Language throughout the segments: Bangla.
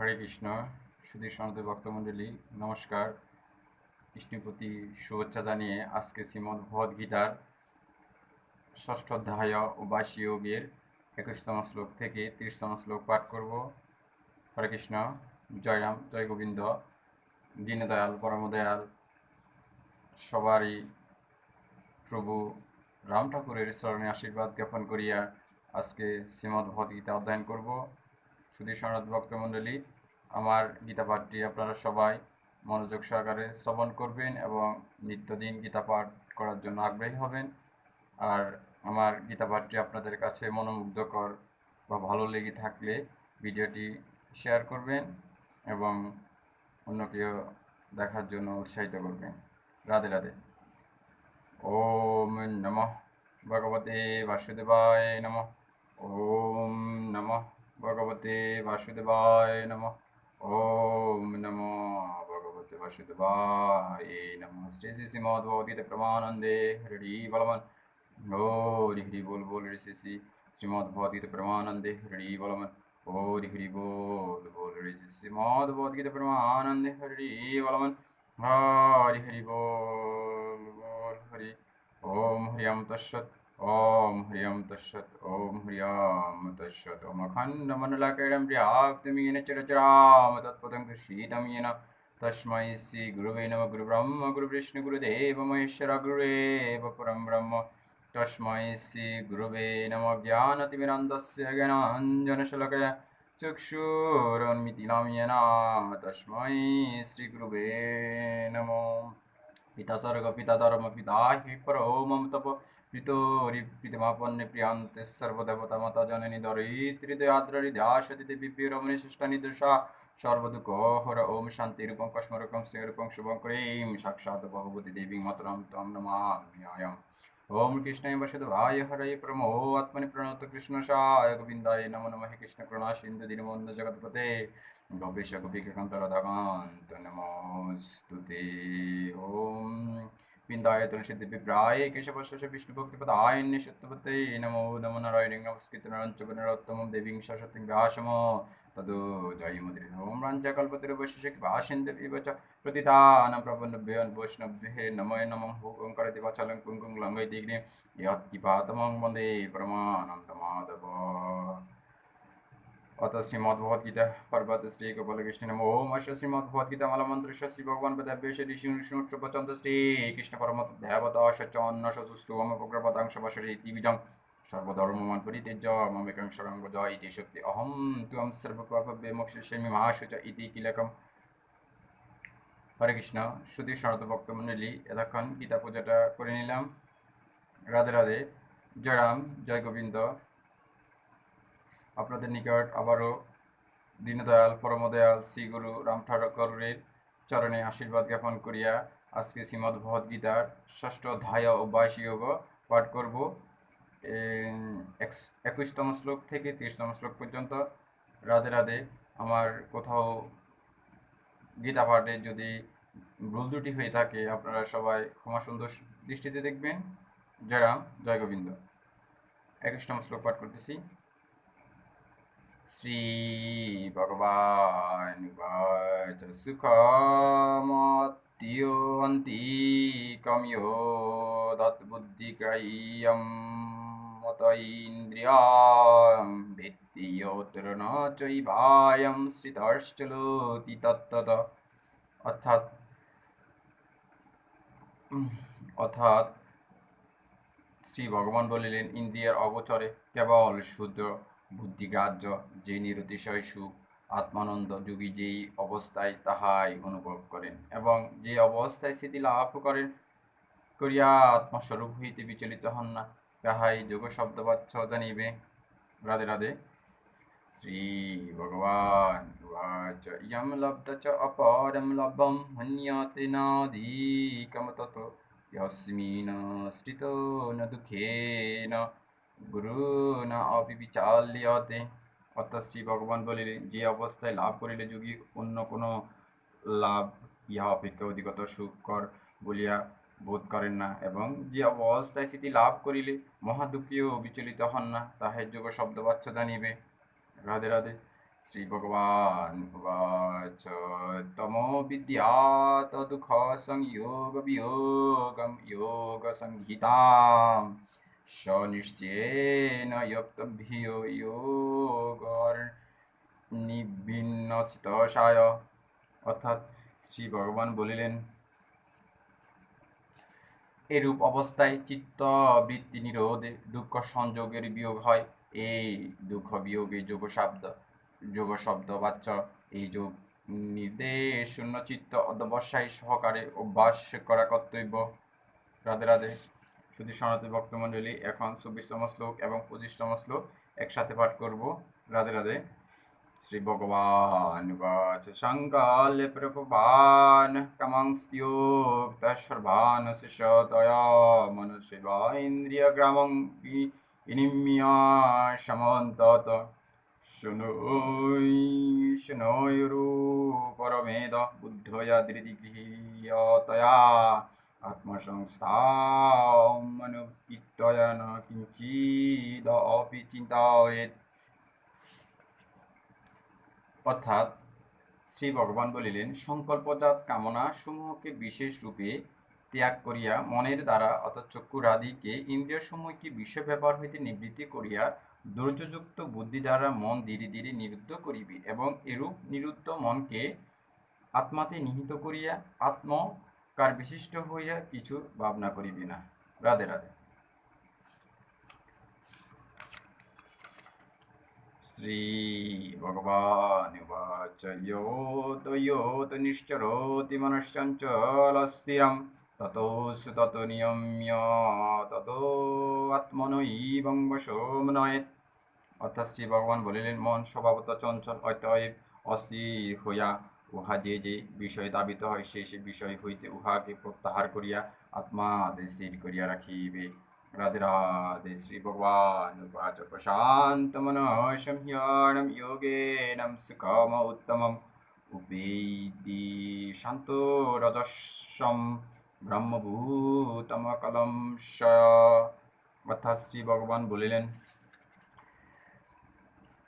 হরে কৃষ্ণ, সুধীর সনাতন ভক্তমণ্ডলী, নমস্কার। কৃষ্ণের প্রতি শুভেচ্ছা জানিয়ে আজকে শ্রীমদ্ ভগবদ গীতার ষষ্ঠ অধ্যায় ও বাসী যোগের একুশতম শ্লোক থেকে তিরিশতম শ্লোক পাঠ করব। হরে কৃষ্ণ জয়রাম জয় গোবিন্দ, দীনদয়াল, পরমদয়াল। সবারই প্রভু রাম ঠাকুরের চরণে আশীর্বাদ জ্ঞাপন করিয়া আজকে শ্রীমদ্ ভগবদ গীতা অধ্যয়ন করব। সুধীর সনাত ভক্তমণ্ডলী আমার গীতা পাঠটি আপনারা সবাই মনোযোগ সহকারে শ্রবণ করবেন এবং নিত্যদিন গীতা পাঠ করার জন্য আগ্রহী হবেন। আর আমার গীতা পাঠটি আপনাদের কাছে মনোমুগ্ধকর বা ভালো লেগে থাকলে ভিডিওটি শেয়ার করবেন এবং অন্যকেও দেখার জন্য উৎসাহিত করবেন। রাধে রাধে। ওম নমঃ ভগবতে বাসুদেবায় নমঃ। ওম নমঃ। ভগবতে বাসুদেবায় নমঃ। ওম নমো ভগবতে বাসুদেবায় নমঃ। শ্রী শ্রী শ্রীমদ ভগবতীতে প্রমানন্দে হরি বলমন হরি হরি বল বল রে শ্রী শ্রী শ্রীমদ ভগবতীতে প্রমানন্দে হরি বলমন হরি হরি বল বল রে শ্রী শ্রীমদ ভগবতীতে প্রমানন্দে হরি বলমন হরি হরি বল বল হরি। ওম হরিয়ম তৎসৎ ॐ ह्रियं तस्सत् ॐ ह्रियां तस्सत् ॐ अखण्डमण्डलाकैडं प्रियाप्तमेन चरचराम तत्पदं शीतं येन तस्मै श्री गुरुवे नमः गुरुब्रह्म गुरुविष्णु गुरुदेव महेश्वर गुरुदेव परं ब्रह्म तस्मै श्री गुरुवे नमः ज्ञानतिमिरान्तस्य ज्ञानाञ्जनशलकया चक्षुरन्मितिनां येन तस्मै श्री श्रीगुरुवे नमो पिता सर्गपिता धर्मपिता हि परो मम तप পিতরিপ্রীতমাপন্নে প্রিয়ান্তে সর্বদেবতা মাতা জননী দরিত্রিদয়াদ্রি ধ্যাসতি দেবী প্রিয়রমণি সৃষ্টা নির্দশা সর্বদুঃখ হর ওম শান্তি রূপং কষ্মরূপং শ্রীরূপং শুভং ক্রীম সাক্ষাৎ ভগবতী দেবী মতরম তম নমাভ্যায়ম ওম কৃষ্ণায় বসদ ভাই হরে প্রমো আত্মনি প্রণত কৃষ্ণ সায় গোবিন্দায় নম নম হে কৃষ্ণ করুণা সিন্ধু দীনবন্ধ জগৎপতে গবেশ গোপীকান্ত রাধাকান্ত ওম तुलसी विप्राय केशवस्य विष्णुभक्तिपदाय निषत्तपते नमो नमो नारायण नमस्कृत नरञ्चनरोत्तमं देवीं सरस्वतीं व्यासम तदो जयमुद्रि ओम राञ्चकल्पतिरुपस्य भाषिन्देव च प्रतिदानं प्रपन्नभ्यो वैष्णव्ये नमो नमः ओङ्कारति वाचलं कुङ्कुं लङ्घयति यत्किपातमं वन्दे परमानन्दमाधव अत অত শ্রীমদ্ভগীতা পর্বত শ্রী গোপালকৃষ্ণ নম ওম অশ্ব শ্রীমদ্ভগীতা মলমন্ত্রস্য শ্রী ভগবান পদাভ্যেষ ঋষি ঋষুচ প্রচন্দ শ্রী কৃষ্ণ পরম ধ্যাবত সচ্চন্ন সুস্থু অম প্রগ্রপদাংশ বসরি দিবিজং সর্বধর্মমান পরিতেজ মমেকং শরঙ্গ জয় ইতি শক্তি অহম তুম সর্বপাপব্যে মোক্ষিষ্যামি মহাশুচ ইতি কিলকম হরে কৃষ্ণ সুধী শরদ ভক্তমণ্ডলী এতক্ষণ গীতা পূজাটা করে নিলাম। রাধে রাধে, জয় রাম, জয় গোবিন্দ। আপনাদের নিকট আবারও দীনদয়াল, পরমদয়াল, শ্রীগুরু রাম ঠাকুরের চরণে আশীর্বাদ জ্ঞাপন করিয়া আজকে শ্রীমদ্ ভগবদ্গীতার ষষ্ঠ অধ্যায় ও বাইশ যোগ পাঠ করব। একুশতম শ্লোক থেকে তিরিশতম শ্লোক পর্যন্ত। রাধে রাধে। আমার কোথাও গীতা পাঠে যদি ভুল দুটি হয়ে থাকে, আপনারা সবাই ক্ষমা সুন্দর দৃষ্টিতে দেখবেন। জয় রাম, জয় গোবিন্দ। একুশতম শ্লোক পাঠ করতেছি। શ્રી ભગવાન ભજ સુખમત્યોંતિકમ્યોદત્બુદ્ધિગ્રહ્યમ મત ઇન્દ્રિયામ ভিত্তিয়ত্র ন চৈবায়ম শ্রিতশ্চলতি তত্তত। অর্থাৎ অর্থাৎ শ্রী ভগবান বলিলেন, ইন্দ্রিয়ার অগোচরে কেবল শুদ্র বুদ্ধিগ্রাহ্য যে নিরতিশয় সুখ, আত্মানন্দ যোগী যেই অবস্থায় তাহাই অনুভব করেন এবং যে অবস্থায় স্থিতি লাভ করেন, করিয়া আত্মস্বরূপ হইতে বিচলিত হন না। তাহাই যোগ শব্দবাচ্য জানিবে, রাধে রাধে। শ্রী ভগবান উচ ইয়ম লব্ধ চ অপরম লভম হন্যতে নাধিকম তত যস্মিন স্থিত দুঃখেন গুরু না অবিচাল্যতে অর্থাৎ শ্রী ভগবান বলিলেন যে অবস্থায় লাভ করিলে যোগী অন্য কোনো লাভ ইহা অপেক্ষা অধিকতর সুখকর বলিয়া বোধ করেন না এবং যে অবস্থায় স্থিতি লাভ করিলে মহা দুঃখীও বিচলিত হন না তাহার যোগ শব্দবাচ্য জানিবে। রাধে রাধে। শ্রী ভগবান তমো বিদ্যা তদুঃখ সংযোগ বিয়োগম, যোগ সংহিতাম। স্বনিশ্চয়েন যক্তভ্য যোগর নিবিন্নস্তসায় অর্থাৎ শ্রী ভগবান বলিলেন, এরূপ অবস্থায় চিত্ত বৃত্তি নিরোধে দুঃখ সংযোগের বিয়োগ হয়। এই দুঃখ বিয়োগে যোগ শব্দ যোগ শব্দ বাচ্চ এই যোগ নির্দেশ শূন্য চিত্ত অধ্যবসায়ী সহকারে অভ্যাস করা কর্তব্য। রাধে রাধে। শুধু সনাতন ভক্তমণ্ডলী, এখন চব্বিশতম শ্লোক এবং পঁচিশতম শ্লোক একসাথে পাঠ করব। রাধে রাধে। শ্রী ভগবান বাচ সংকালে প্রভবান কামাংস্ত্যোক্ত সর্বান শিষতয়া মনুষ্যবা ইন্দ্রিয় গ্রামং বিনিম্য সমন্তত। শুনোই শুনোয়ুরূপরমেদ বুদ্ধয়া ধৃতিগৃহীয়তয়া আত্মসংস্থামনুপিত্তয়া ন কিঞ্চিদ অপি চিন্তায়েত অর্থাৎ শ্রী ভগবান বলিলেন সংকল্পজাত কামনা সমূহকে বিশেষ রূপে ত্যাগ করিয়া মনের দ্বারা অর্থাৎ চক্ষুরাদিকে ইন্দ্রিয় সমূহকে বিশ্ব ব্যাপার হইতে নিবৃত্তি করিয়া ধৈর্যযুক্ত বুদ্ধি দ্বারা মন ধীরে ধীরে নিরুদ্ধ করিবে এবং এরূপ নিরুদ্ধ মনকে আত্মাতে নিহিত করিয়া আত্মকার বিশিষ্ট হইয়া কিছু ভাবনা করিবে না রাধে রাধে श्रीभगवानुवाच योत योत निश्चरोति मनश्चञ्चलस्थिरं ततोऽसु तत् नियम्य ততো আত্মনৈবং বশম নয়েত অর্থাৎ শ্রী ভগবান বলিলেন মন স্বভাবত চঞ্চল অতএব অস্থির হইয়া উহা যে যে বিষয়ে দাবিত হয় সেই সেই বিষয় হইতে উহাকে প্রত্যাহার করিয়া আত্মা স্থির করিয়া রাখিবে। রাধে রাধে, শ্রী ভগবান প্রশান্ত মনঃসংহ্যানম যোগেনম সুখম উত্তমম। উপেতি শান্ত রজস্বম ব্রহ্মভূতম কলম অর্থাৎ শ্রী ভগবান বলিলেন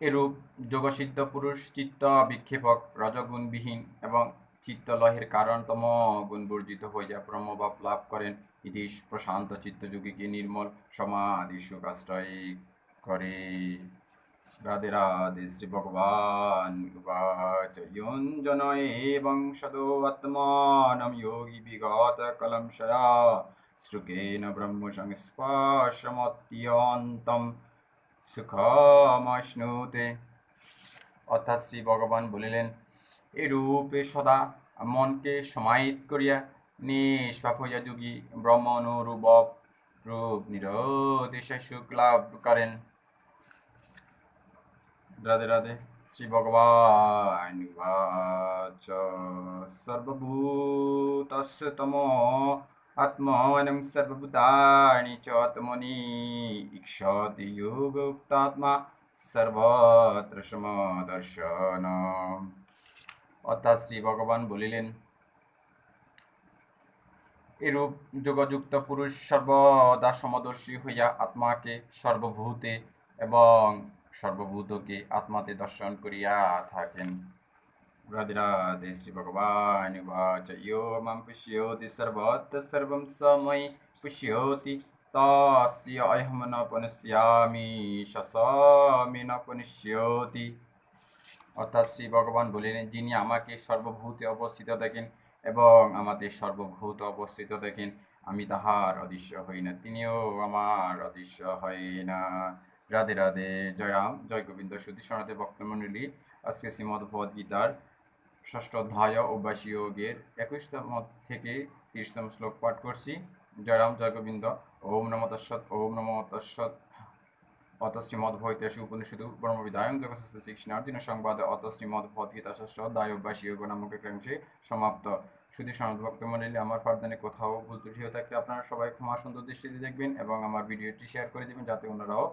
এরূপ যোগসিদ্ধ পুরুষ চিত্ত বিক্ষেপক রজগুণবিহীন এবং চিত্তলহের কারণতম গুণ বর্জিত হইয়া ব্রহ্মভাব লাভ করেন ইতি প্রশান্ত চিত্তযোগীকে নির্মল সমাধি সুখাশ্রয় করে। রাধে রাধে, শ্রী ভগবান উবাচ যোঞ্জন এবং সদো আত্মানম যোগী বিগত কলম কলমশয়া শ্রুকেন ব্রহ্ম সংস্পর্শমত্যন্তম সুখমশ্নুতে। অর্থাৎ শ্রী ভগবান বলিলেন এরূপে সদা মনকে সমাহিত করিয়া নিষ্পাপ হইয়া যোগী ব্রহ্ম অনুরূপ রূপ নিরোদেশে সুখ লাভ করেন। রাধে রাধে। শ্রী ভগবান উবাচ। সর্বভূতস্য তম আত্মাनं সর্বভূতানি চ আত্মনি ইক্ষতি যোগোক্তাত্মা সর্বত্র সমদর্শন অর্থাৎ শ্রী ভগবান বলিলেন এরূপ যোগযুক্ত পুরুষ সর্বদা সমদর্শী হইয়া আত্মাকে সর্বভূতে এবং সর্বভূতকে আত্মাতে দর্শন করিয়া থাকেন রাধে শ্রী ভগবান উবাচ ইয়ো মাম পুষ্যতি সর্বত্র সর্বম সময়ি পুষ্যতি তস্য অহম ন পনস্যামি সসমি ন পনিষ্যতি অর্থাৎ শ্রী ভগবান বলিলেন যিনি আমাকে সর্বভূতে অবস্থিত দেখেন এবং আমাদের সর্বভূত অবস্থিত দেখেন, আমি তাহার অদৃশ্য হই না, তিনিও আমার অদৃশ্য হয় না। রাধে রাধে, জয় রাম, জয় গোবিন্দ সুধী সনাতে ভক্তমণ্ডলী, আজকে শ্রীমদ ভগবদ গীতার ষষ্ঠ অধ্যায় অভ্যাসী যোগের একুশতম থেকে তিরিশতম শ্লোক পাঠ করছি। জয় রাম, জয় ওম নম তৎসৎ, ওম নম তৎসৎ। অত শ্রীমদ ভৈতেশু উপনিষদু ব্রহ্মবিদায়ং জগৎস্থ শিক্ষণার্জুন সংবাদ অত শ্রীমদ ভগবদ্গীতা ষষ্ঠ অধ্যায় অভ্যাসী যোগ নামক একাংশে সমাপ্ত। শুধু সনদ ভক্ত মন্ডলী আমার পাঠদানে কোথাও ভুল ত্রুটি হয়ে থাকলে আপনারা সবাই ক্ষমা সুন্দর দৃষ্টিতে দেখবেন এবং আমার ভিডিওটি শেয়ার করে দেবেন যাতে অন্যরাও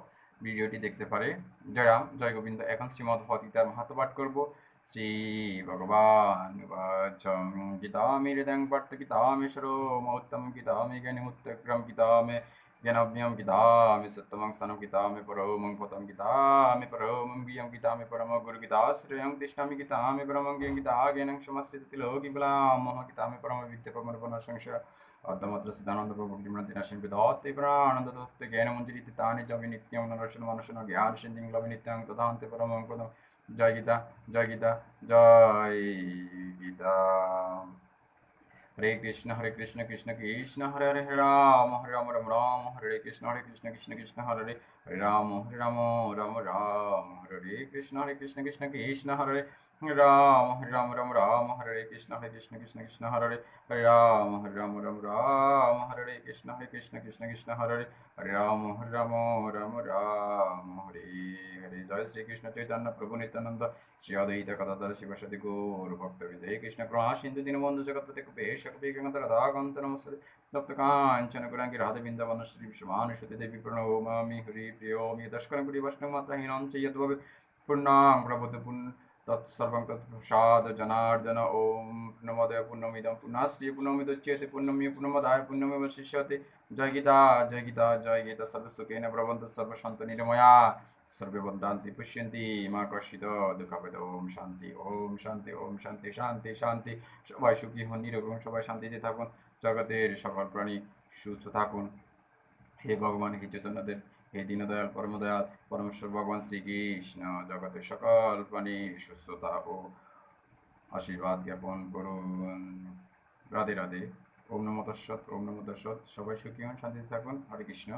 ভিডিওটি দেখতে পারে। জয় রাম, জয় গোবিন্দ। এখন শ্রীমদ ভগবদ্গীতার মাহাত্ম পাঠ করব। শ্রী ভগবান গীতামি হৃদয়ং পার্থ গীতামেশ্বরো মহত্তম গীতামে জ্ঞানী উত্তক্রম গীতামে জ্ঞানাভ্যম গীতামি সত্যমং স্থানম গীতামি পরমং পদম গীতামি পরমং বিয়ম গীতামি পরম গুরু গীতাশ্রয়ং তিষ্ঠামি গীতামি পরমং জ্ঞান গীতা জ্ঞানং সমস্তিতি লোকি বলামহ গীতামি পরম বিদ্যে পরম সংশয় অর্ধমাত্র সিদ্ধানন্দ প্রভু দিনাশন বিদত্তে প্রাণন্দ দত্তে জ্ঞান মঞ্জুরিতে তানি জবি নিত্যং নরসন মনসন জ্ঞান সিন্ধিং লবি নিত্যং তদান্তে পরমং পদম জয় গীতা জয় গীতা জয় গীতা হরে কৃষ্ণ হরে কৃষ্ণ কৃষ্ণ কৃষ্ণ হরে হরে হরে রাম হরে রাম রাম রাম হরে কৃষ্ণ হরে কৃষ্ণ কৃষ্ণ কৃষ্ণ হরে হরে হরে রাম হরে রাম রাম রাম হরে হরে কৃষ্ণ হরে কৃষ্ণ কৃষ্ণ কৃষ্ণ হরে হরে রাম হরে রাম রাম রাম হরে কৃষ্ণ হরে কৃষ্ণ কৃষ্ণ কৃষ্ণ হরে হরে রাম হরে রাম রাম রাম হরে হরে। জয় শ্রীকৃষ্ণ চৈতন্য প্রভু নিত্যানন্দ শ্রী অদ্বৈত কদাধর শিবসদি গৌর ভক্তবৃন্দ হে কৃষ্ণ কৃপা সিন্ধু দীনবন্ধু জগৎপতি কৃপেশ কপিকান্ত রাধাকান্ত নমস্তে তপ্ত কাঞ্চন গুণাঙ্গি রাধা বৃন্দাবন, শ্রী বিশ্বমানুষতি দেবী প্রণমামি হরি প্রিয়োমি দশকরং কুটি বৈষ্ণব মাত্রাহীনং চ যদ্ভবে পূর্ণাং প্রবুদ্ধ পুণ্য তৎসর্বং তৎপ্রসাদ জনার্দন ওম পূর্ণমদয় পূর্ণমিদম পূর্ণাশ্রী পূর্ণমিদচ্যেতে পূর্ণমী পূর্ণমদায় পূর্ণমেব শিষ্যতে জয় গীতা জয় গীতা জয় গীতা সর্বসুখেন প্রবন্ধ সর্বসন্ত নির্ময়া সর্বে বন্ধান্তি পুষ্যন্তি মা কর্ষিত দুঃখাপদ ওম শান্তি ওম শান্তি ওম শান্তি শান্তি শান্তি সবাই সুখী হন নিরকম সবাই শান্তিতে থাকুন জগতের সকল প্রাণী সুস্থ থাকুন হে ভগবান, হে চৈতন্যদেব, হে দীনদয়াল, পরমদয়াল, পরমেশ্বর ভগবান, শ্রীকৃষ্ণ, জগতের সকল প্রাণীর সুস্থতা ও আশীর্বাদ জ্ঞাপন করুন। রাধে রাধে। ওম নমতস্বত ওম নমতস্বত সবাই সুখী হন, শান্তিতে থাকুন। হরে কৃষ্ণ।